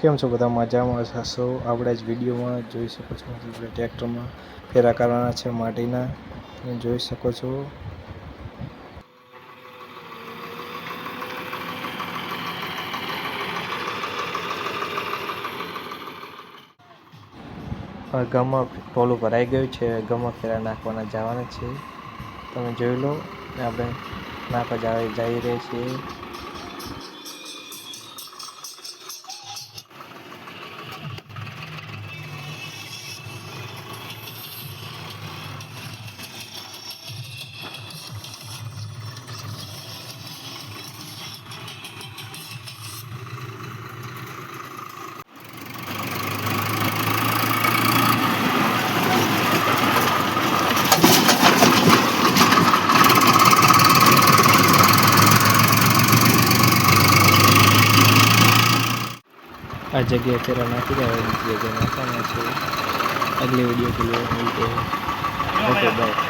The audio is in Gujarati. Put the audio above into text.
કેમ છો બધા? મજામાં હશો આપણે જ વિડીયોમાં જોઈ શકો છો. ટ્રેક્ટરમાં ફેરા કરવાના છે, માટીના. જોઈ શકો છો. ગામમાં ટોલું ભરાઈ ગયું છે. ગામમાં ફેરા નાખવાના જવાના છે. તમે જોઈ લો. આપણે નાખવા જઈ રહ્યા છીએ. આ જગ્યા અત્યારે નાખી દેવાની જગ્યા નાખવાના છે અગલે વીડિયો કે લીધે ઓકે બાય